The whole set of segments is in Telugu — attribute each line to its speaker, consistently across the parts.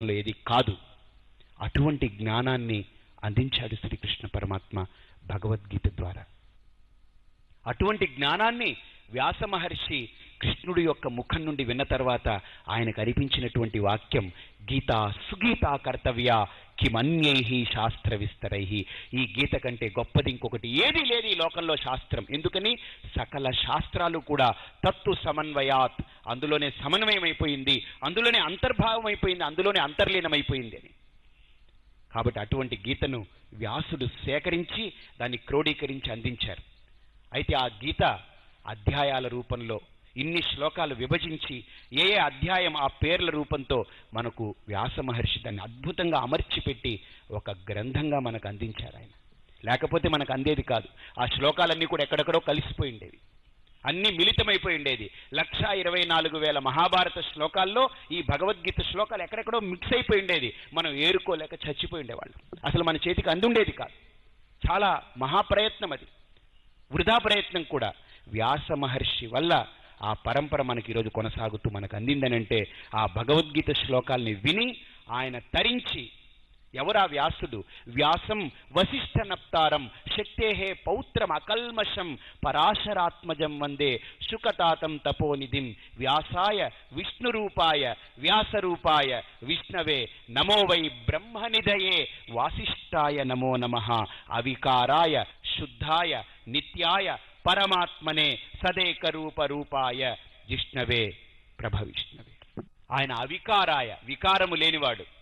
Speaker 1: ఏది కాదు. అటువంటి జ్ఞానాన్ని అందించాడు శ్రీకృష్ణ పరమాత్మ భగవద్గీత ద్వారా. అటువంటి జ్ఞానాన్ని వ్యాస మహర్షి కృష్ణుడి యొక్క ముఖం నుండి విన్న తర్వాత ఆయనకు అనిపించినటువంటి వాక్యం గీత సుగీత కర్తవ్య కిమన్యై శాస్త్ర విస్తరై. ఈ గీత కంటే గొప్పది ఇంకొకటి ఏది లేదు ఈ లోకంలో శాస్త్రం. ఎందుకని? సకల శాస్త్రాలు కూడా తత్తు సమన్వయాత్ అందులోనే సమన్వయం అయిపోయింది అందులోనే అంతర్భావం అయిపోయింది అందులోనే అంతర్లీనమైపోయింది అని. కాబట్టి అటువంటి గీతను వ్యాసుడు సేకరించి దాన్ని క్రోడీకరించి అందించారు. అయితే ఆ గీత అధ్యాయాల రూపంలో ఇన్ని శ్లోకాలు విభజించి ఏ ఏ అధ్యాయం ఆ పేర్ల రూపంతో మనకు వ్యాస మహర్షి దాన్ని అద్భుతంగా అమర్చిపెట్టి ఒక గ్రంథంగా మనకు అందించారు ఆయన. లేకపోతే మనకు అందేది కాదు. ఆ శ్లోకాలన్నీ కూడా ఎక్కడెక్కడో కలిసిపోయిండేవి అన్ని మిళితమైపోయి ఉండేది. లక్ష ఇరవై నాలుగు వేల మహాభారత శ్లోకాల్లో ఈ భగవద్గీత శ్లోకాలు ఎక్కడెక్కడో మిక్స్ అయిపోయి ఉండేది. మనం ఏరుకోలేక చచ్చిపోయి ఉండేవాళ్ళం. అసలు మన చేతికి అందుండేది కాదు. చాలా మహాప్రయత్నం అది. వృధా ప్రయత్నం కూడా. వ్యాస మహర్షి వల్ల ఆ పరంపర మనకి ఈరోజు కొనసాగుతూ మనకు అందిందనంటే ఆ భగవద్గీత శ్లోకాల్ని విని ఆయన తరించి ఎవరా వ్యాసుడు? వ్యాసం వశిష్ఠ నప్తారం శక్తేహే పౌత్రం అకల్మషం పరాశరాత్మజం వందే శుకతాతం తపోనిధిం. వ్యాసాయ విష్ణురూపాయ వ్యాసరూపాయ విష్ణవే నమో వై బ్రహ్మనిధయే. వాసిష్ఠాయ నమో నమ. అవికారాయ శుద్ధాయ నిత్యాయ పరమాత్మనే సదేకరూపరూపాయ. రూప రూపాయ జిష్ణవే ప్రభ విష్ణవే. ఆయన అవికారాయ వికారము లేనివాడు.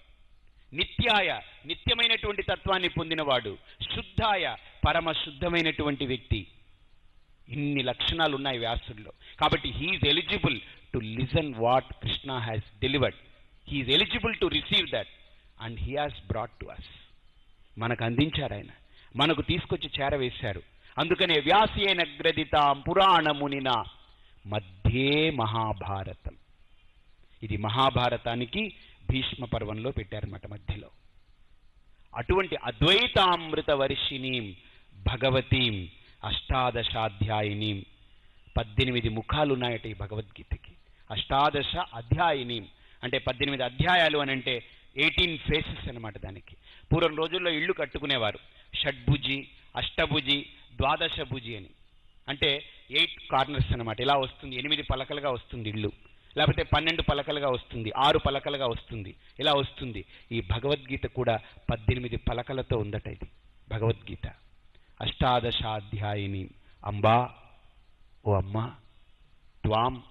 Speaker 1: నిత్యాయ నిత్యమైనటువంటి తత్వాన్ని పొందినవాడు శుద్ధాయ పరమ శుద్ధమైనటువంటి వ్యక్తి. ఇన్ని లక్షణాలు ఉన్నాయి వ్యాసుల్లో. కాబట్టి he is eligible to listen what Krishna has delivered he is eligible to receive that and he has brought to us మనకు అందించారు ఆయన. మనకు తీసుకొచ్చి చేరవేశారు. అందుకనే వ్యాసేన గ్రదితాం పురాణమునిన మధ్యే మహాభారతం. ఇది మహాభారతానికి భీష్మ పర్వంలో పెట్టారన్నమాట మధ్యలో. అటువంటి అద్వైతామృత వర్షిని భగవతీం అష్టాదశాధ్యాయిని పద్దెనిమిది ముఖాలు ఉన్నాయట ఈ భగవద్గీతకి. అష్టాదశ అధ్యాయిని అంటే పద్దెనిమిది అధ్యాయాలు అని అంటే ఎయిటీన్ ఫేసెస్ అనమాట దానికి. పూర్వం రోజుల్లో ఇళ్ళు కట్టుకునేవారు. షడ్భుజి అష్టభుజి ద్వాదశ భుజి అని. అంటే ఎయిట్ కార్నర్స్ అన్నమాట. ఇలా వస్తుంది ఎనిమిది పలకలుగా వస్తుంది ఇల్లు లేకపోతే పన్నెండు పలకలుగా వస్తుంది ఆరు పలకలుగా వస్తుంది ఇలా వస్తుంది. ఈ భగవద్గీత కూడా పద్దెనిమిది పలకలతో ఉందట ఇది భగవద్గీత. అష్టాదశాధ్యాయిని అంబా ఓ అమ్మా త్వాం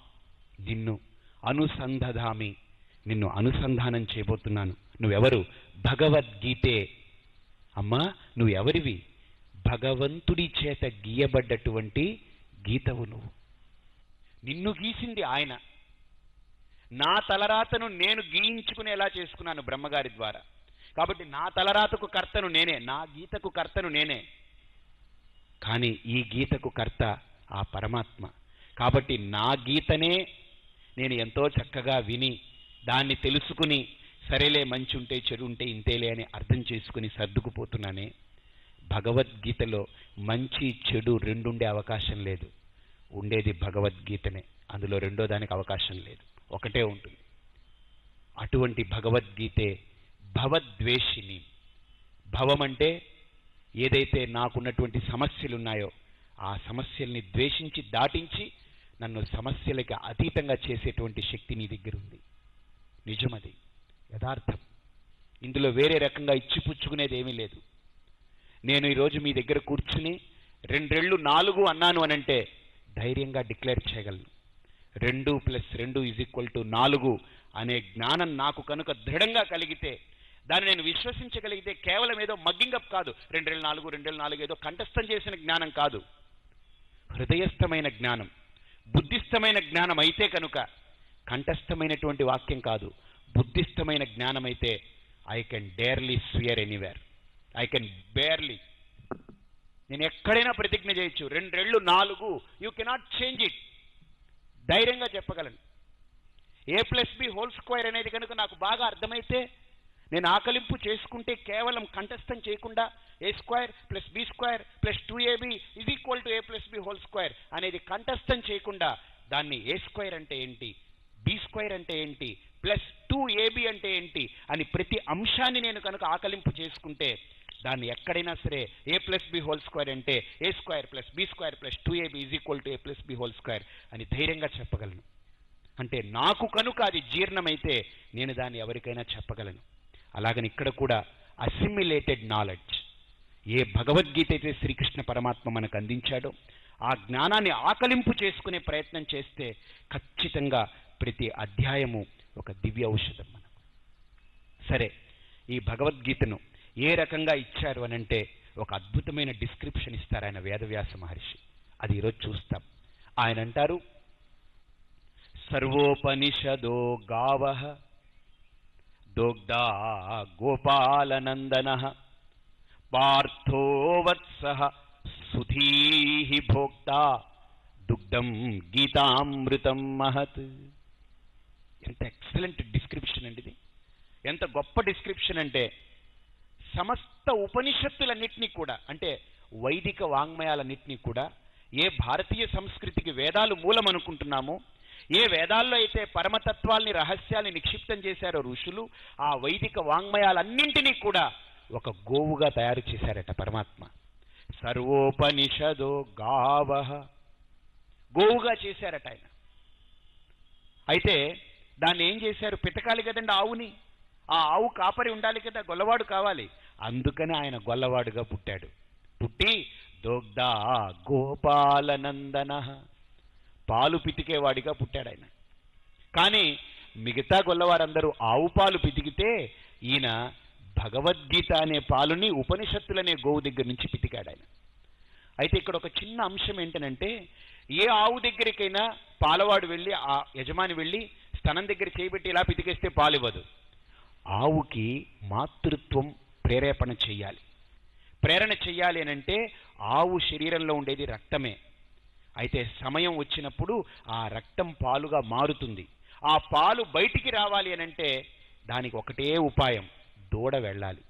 Speaker 1: నిన్ను అనుసంధదామి నిన్ను అనుసంధానం చేయబోతున్నాను. నువ్వెవరు? భగవద్గీతే. అమ్మా నువ్వెవరివి? భగవంతుడి చేత గీయబడ్డటువంటి గీతవు నువ్వు. నిన్ను గీసింది ఆయన. నా తలరాతను నేను గీయించుకునేలా చేసుకున్నాను బ్రహ్మగారి ద్వారా. కాబట్టి నా తలరాతకు కర్తను నేనే నా గీతకు కర్తను నేనే. కానీ ఈ గీతకు కర్త ఆ పరమాత్మ. కాబట్టి నా గీతనే నేను ఎంతో చక్కగా విని దాన్ని తెలుసుకుని సరేలే మంచి ఉంటే చెడు ఉంటే ఇంతేలే అని అర్థం చేసుకుని సర్దుకుపోతున్నానే. భగవద్గీతలో మంచి చెడు రెండుండే అవకాశం లేదు. ఉండేది భగవద్గీతనే. అందులో రెండో దానికి అవకాశం లేదు. ఒకటే ఉంటుంది. అటువంటి భగవద్గీతే భవద్వేషిని. భవం అంటే ఏదైతే నాకున్నటువంటి సమస్యలు ఉన్నాయో ఆ సమస్యల్ని ద్వేషించి దాటించి నన్ను సమస్యలకి అతీతంగా చేసేటువంటి శక్తి నీ దగ్గర ఉంది నిజమది. యథార్థం. ఇందులో వేరే రకంగా ఇచ్చిపుచ్చుకునేది ఏమీ లేదు. నేను ఈరోజు మీ దగ్గర కూర్చుని రెండేళ్ళు నాలుగు అన్నాను అనంటే ధైర్యంగా డిక్లేర్ చేయగలను. రెండు ప్లస్ రెండు ఈజ్ ఈక్వల్ టు నాలుగు అనే జ్ఞానం నాకు కనుక దృఢంగా కలిగితే దాన్ని నేను విశ్వసించగలిగితే కేవలం ఏదో మగ్గింగప్ కాదు. రెండేళ్ళు నాలుగు రెండేళ్ళు నాలుగు ఏదో కంఠస్థం చేసిన జ్ఞానం కాదు. హృదయస్థమైన జ్ఞానం బుద్ధిస్థమైన జ్ఞానం అయితే కనుక కంఠస్థమైనటువంటి వాక్యం కాదు. బుద్ధిస్థమైన జ్ఞానం అయితే I can dearly swear anywhere I can barely నేను ఎక్కడైనా ప్రతిజ్ఞ చేయొచ్చు. రెండేళ్ళు నాలుగు యూ కెనాట్ చేంజ్ ఇట్ ధైర్యంగా చెప్పగలను. A plus B whole square అనేది కనుక నాకు బాగా అర్థమైతే నేను ఆకలింపు చేసుకుంటే కేవలం కంఠస్థం చేయకుండా A square plus B square plus two AB ఇది equal to A plus B whole square అనేది కంఠస్థం చేయకుండా దాన్ని ఏ స్క్వేర్ అంటే ఏంటి? బి స్క్వేర్ అంటే ఏంటి? ప్లస్ టూ ఏబి అంటే ఏంటి? అని ప్రతి అంశాన్ని నేను కనుక ఆకలింపు చేసుకుంటే దాన్ని ఎక్కడైనా సరే A plus B whole square అంటే A square plus B square plus two AB is equal to A plus B whole square అని ధైర్యంగా చెప్పగలను. అంటే నాకు కనుక అది జీర్ణమైతే నేను దాన్ని ఎవరికైనా చెప్పగలను. అలాగని ఇక్కడ కూడా అసిమిలేటెడ్ నాలెడ్జ్ ఏ భగవద్గీత అయితే శ్రీకృష్ణ పరమాత్మ మనకు అందించాడో ఆ జ్ఞానాన్ని ఆకలింపు చేసుకునే ప్రయత్నం చేస్తే ఖచ్చితంగా ప్రతి అధ్యాయము ఒక దివ్య ఔషధం మనకు. సరే ఈ భగవద్గీతను ఏ రకంగా ఇచ్చారు అని అంటే ఒక అద్భుతమైన డిస్క్రిప్షన్ ఇస్తారు ఆయన వేదవ్యాస మహర్షి. అది ఈరోజు చూస్తాం. ఆయన అంటారు సర్వోపనిషదో గావ దోగ్ధా గోపాలనందన పార్థోవత్స సుధీ భోక్త దుగ్ధం గీతామృతం మహత్. ఎంత ఎక్సలెంట్ డిస్క్రిప్షన్ అండి ఇది. ఎంత గొప్ప డిస్క్రిప్షన్ అంటే సమస్త ఉపనిషత్తులన్నింటినీ కూడా అంటే వైదిక వాంగ్మయాలన్నింటినీ కూడా ఏ భారతీయ సంస్కృతికి వేదాలు మూలం అనుకుంటున్నామో ఏ వేదాల్లో అయితే పరమతత్వాల్ని రహస్యాల్ని నిక్షిప్తం చేశారో ఋషులు ఆ వైదిక వాంగ్మయాలన్నింటినీ కూడా ఒక గోవుగా తయారు చేశారట పరమాత్మ. సర్వోపనిషదో గావహ గోవుగా చేశారట ఆయన. అయితే దాన్ని ఏం చేశారు? పితకాలి కదండి ఆవుని. ఆ ఆవు కాపరి ఉండాలి కదా గొల్లవాడు కావాలి. అందుకని ఆయన గొల్లవాడుగా పుట్టాడు. పుట్టి దోగ్ధా గోపాలనందన. పాలు పితికేవాడిగా పుట్టాడు ఆయన. కానీ మిగతా గొల్లవారందరూ ఆవు పాలు పితికితే ఈయన భగవద్గీత అనే పాలుని ఉపనిషత్తులనే గోవు దగ్గర నుంచి పితికాడు ఆయన. అయితే ఇక్కడ ఒక చిన్న అంశం ఏంటనంటే ఏ ఆవు దగ్గరికైనా పాలవాడు వెళ్ళి ఆ యజమాని వెళ్ళి స్తనం దగ్గర చేయబెట్టి ఇలా పితికేస్తే పాలు ఇవ్వదు ఆవుకి మాతృత్వం ప్రేరేపణ చెయ్యాలి. ప్రేరణ చెయ్యాలి అని అంటే ఆవు శరీరంలో ఉండేది రక్తమే. అయితే సమయం వచ్చినప్పుడు ఆ రక్తం పాలుగా మారుతుంది. ఆ పాలు బయటికి రావాలి అనంటే దానికి ఒకటే ఉపాయం దూడ వెళ్ళాలి.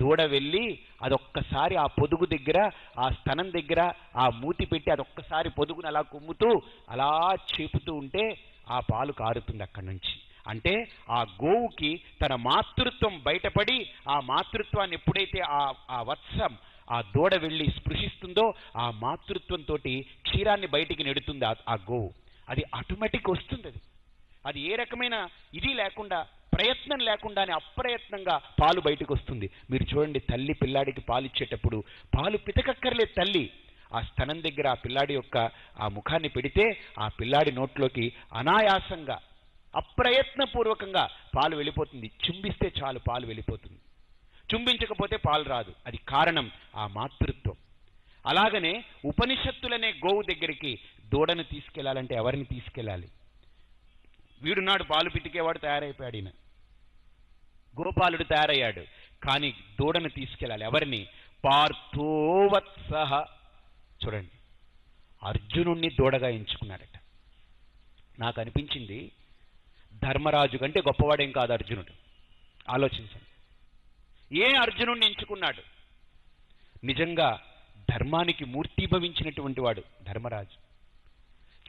Speaker 1: దూడ వెళ్ళి అదొక్కసారి ఆ పొదుగు దగ్గర ఆ స్తనం దగ్గర ఆ మూతి పెట్టి అదొక్కసారి పొదుగును అలా కుమ్ముతూ అలా చేపుతూ ఉంటే ఆ పాలు కారుతుంది అక్కడి నుంచి. అంటే ఆ గోవుకి తన మాతృత్వం బయటపడి ఆ మాతృత్వాన్ని ఎప్పుడైతే ఆ ఆ వత్సం ఆ దూడ వెళ్ళి స్పృశిస్తుందో ఆ మాతృత్వంతో క్షీరాన్ని బయటికి నెడుతుంది ఆ- గోవు. అది ఆటోమేటిక్ వస్తుంది అది. అది ఏ రకమైన ఇది లేకుండా ప్రయత్నం లేకుండానే అప్రయత్నంగా పాలు బయటకు వస్తుంది. మీరు చూడండి తల్లి పిల్లాడికి పాలు ఇచ్చేటప్పుడు పాలు పితకక్కర్లేదు తల్లి. ఆ స్తనం దగ్గర ఆ పిల్లాడి యొక్క ఆ ముఖాన్ని పెడితే ఆ పిల్లాడి నోట్లోకి అనాయాసంగా అప్రయత్నపూర్వకంగా పాలు వెళ్ళిపోతుంది. చుంబిస్తే చాలు పాలు వెళ్ళిపోతుంది. చుంబించకపోతే పాలు రాదు. అది కారణం ఆ మాతృత్వం. అలాగనే ఉపనిషత్తులనే గోవు దగ్గరికి దూడను తీసుకెళ్ళాలంటే ఎవరిని తీసుకెళ్ళాలి? వీడున్నాడు పాలు పితికేవాడు తయారైపోయాడు ఈయన. గోపాలుడు తయారయ్యాడు. కానీ దూడను తీసుకెళ్ళాలి. ఎవరిని? పార్థోవత్సహ. చూడండి. అర్జునుణ్ణి దూడగా ఎంచుకున్నాడట. నాకు అనిపించింది ధర్మరాజు కంటే గొప్పవాడేం కాదు అర్జునుడు. ఆలోచించండి. ఏ అర్జునుడిని ఎంచుకున్నాడు? నిజంగా ధర్మానికి మూర్తిభవించినటువంటి వాడు ధర్మరాజు.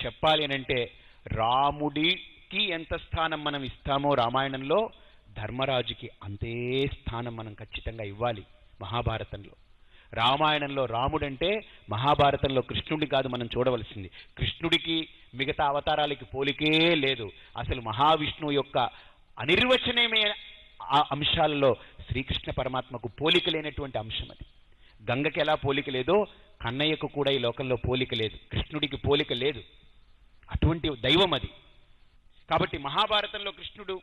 Speaker 1: చెప్పాలి అనంటే రాముడికి ఎంత స్థానం మనం ఇస్తామో రామాయణంలో ధర్మరాజుకి అంతే స్థానం మనం ఖచ్చితంగా ఇవ్వాలి మహాభారతంలో. రామాయణంలో రాముడంటే మహాభారతంలో కృష్ణుడి కాదు మనం చూడవలసింది. కృష్ణుడికి మిగతా అవతారాలకి పోలికే లేదు. అసలు మహావిష్ణువు యొక్క అనిర్వచనీయమైన ఆ అంశాలలో శ్రీకృష్ణ పరమాత్మకు పోలిక లేనటువంటి అంశం అది. గంగకి ఎలా పోలిక లేదో కన్నయ్యకు కూడా ఈ లోకంలో పోలిక లేదు. కృష్ణుడికి పోలిక లేదు. అటువంటి దైవం అది. కాబట్టి మహాభారతంలో కృష్ణుడు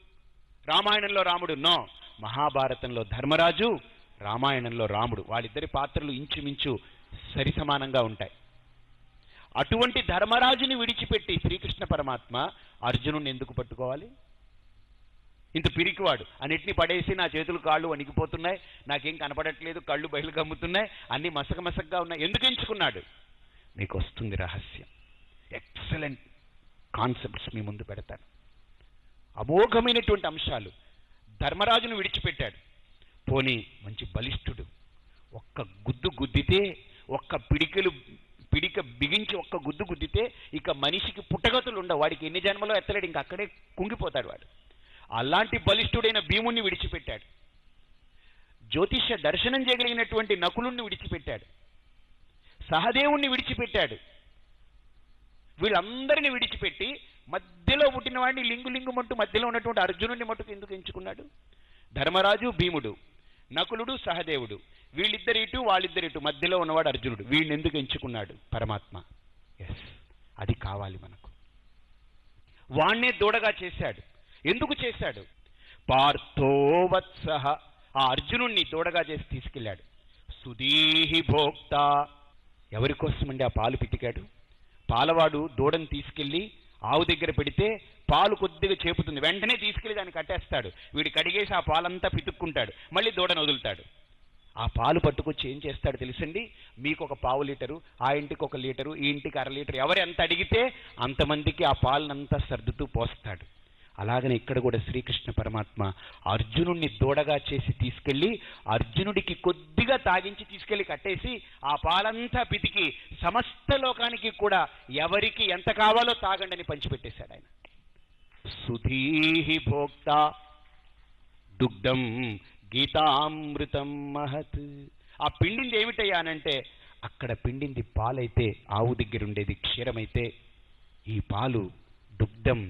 Speaker 1: రామాయణంలో రాముడు నో. మహాభారతంలో ధర్మరాజు రామాయణంలో రాముడు వాళ్ళిద్దరి పాత్రలు ఇంచుమించు సరి సమానంగా ఉంటాయి. అటువంటి ధర్మరాజుని విడిచిపెట్టి శ్రీకృష్ణ పరమాత్మ అర్జునుడిని ఎందుకు పట్టుకోవాలి? ఇంత పిరికివాడు. అన్నిటిని పడేసి నా చేతులు కాళ్ళు వణికిపోతున్నాయి నాకేం కనపడట్లేదు కళ్ళు బయలు కమ్ముతున్నాయి అన్ని మసక మసకగా ఉన్నాయి. ఎందుకు ఎంచుకున్నాడు? మీకు వస్తుంది రహస్యం. ఎక్సలెంట్ కాన్సెప్ట్స్ మీ ముందు పెడతాను. అమోఘమైనటువంటి అంశాలు ధర్మరాజును విడిచిపెట్టాడు. పోనీ మంచి బలిష్ఠుడు. ఒక్క గుద్దు గుద్దితే ఒక్క పిడికలు పిడిక బిగించి ఒక్క గుద్దు గుద్దితే ఇక మనిషికి పుట్టగతులు ఉండవు. వాడికి ఎన్ని జన్మలో ఎత్తలేడు ఇంక అక్కడే కుంగిపోతాడు వాడు. అలాంటి బలిష్ఠుడైన భీముణ్ణి విడిచిపెట్టాడు. జ్యోతిష్య దర్శనం చేయగలిగినటువంటి నకులుణ్ణి విడిచిపెట్టాడు. సహదేవుణ్ణి విడిచిపెట్టాడు. వీళ్ళందరినీ విడిచిపెట్టి మధ్యలో పుట్టిన వాడిని లింగు లింగుమంటూ మధ్యలో ఉన్నటువంటి అర్జునుడిని మట్టుకు ఎందుకు ఎంచుకున్నాడు? ధర్మరాజు భీముడు. నకులుడు సహదేవుడు. వీళ్ళిద్దరి ఇటు ఇటు మధ్యలో ఉన్నవాడు అర్జునుడు. వీళ్ళని ఎందుకు ఎంచుకున్నాడు? పరమాత్మ. ఎస్ అది కావాలి మనకు. వాణ్ణే దూడగా చేశాడు. ఎందుకు చేశాడు? పార్థోవత్స ఆ అర్జునుణ్ణి దూడగా చేసి తీసుకెళ్ళాడు. సుదీహి భోక్త. ఎవరి కోసమండి ఆ పాలు పితికాడు? పాలవాడు దూడని తీసుకెళ్ళి ఆవు దగ్గర పెడితే పాలు కొద్దిగా చేపుతుంది. వెంటనే తీసుకెళ్ళి దాన్ని కట్టేస్తాడు. వీడు కడిగేసి ఆ పాలంతా పితుక్కుంటాడు. మళ్ళీ దూడను వదులుతాడు. ఆ పాలు పట్టుకొచ్చి ఏం చేస్తాడు తెలుసండి? మీకు ఒక పావు లీటరు ఆ ఇంటికి ఒక లీటరు ఈ ఇంటికి అర లీటరు ఎవరు ఎంత అడిగితే అంతమందికి ఆ పాలనంతా సర్దుతూ పోస్తాడు. అలాగనే ఇక్కడ కూడా శ్రీకృష్ణ పరమాత్మ అర్జునుడిని దూడగా చేసి తీసుకెళ్ళి అర్జునుడికి కొద్దిగా తాగించి తీసుకెళ్ళి కట్టేసి ఆ పాలంతా పితికి సమస్త లోకానికి కూడా ఎవరికి ఎంత కావాలో తాగండి అని పంచిపెట్టేశాడు ఆయన. సుధీహి భోక్త దుగ్ధం గీతామృతం మహత్. ఆ పిండింది ఏమిటయ్యా అనంటే అక్కడ పిండింది పాలైతే ఆవు దగ్గర ఉండేది క్షీరమైతే ఈ పాలు దుగ్ధం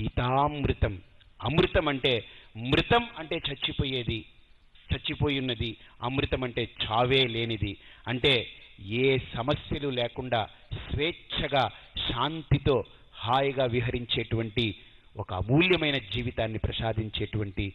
Speaker 1: గీతామృతం. అమృతం అంటే మృతం అంటే చచ్చిపోయేది. చచ్చిపోయి ఉన్నది అమృతం అంటే చావే లేనిది. అంటే ఏ సమస్యలు లేకుండా స్వేచ్ఛగా శాంతితో హాయిగా విహరించేటువంటి ఒక అమూల్యమైన జీవితాన్ని ప్రసాదించేటువంటి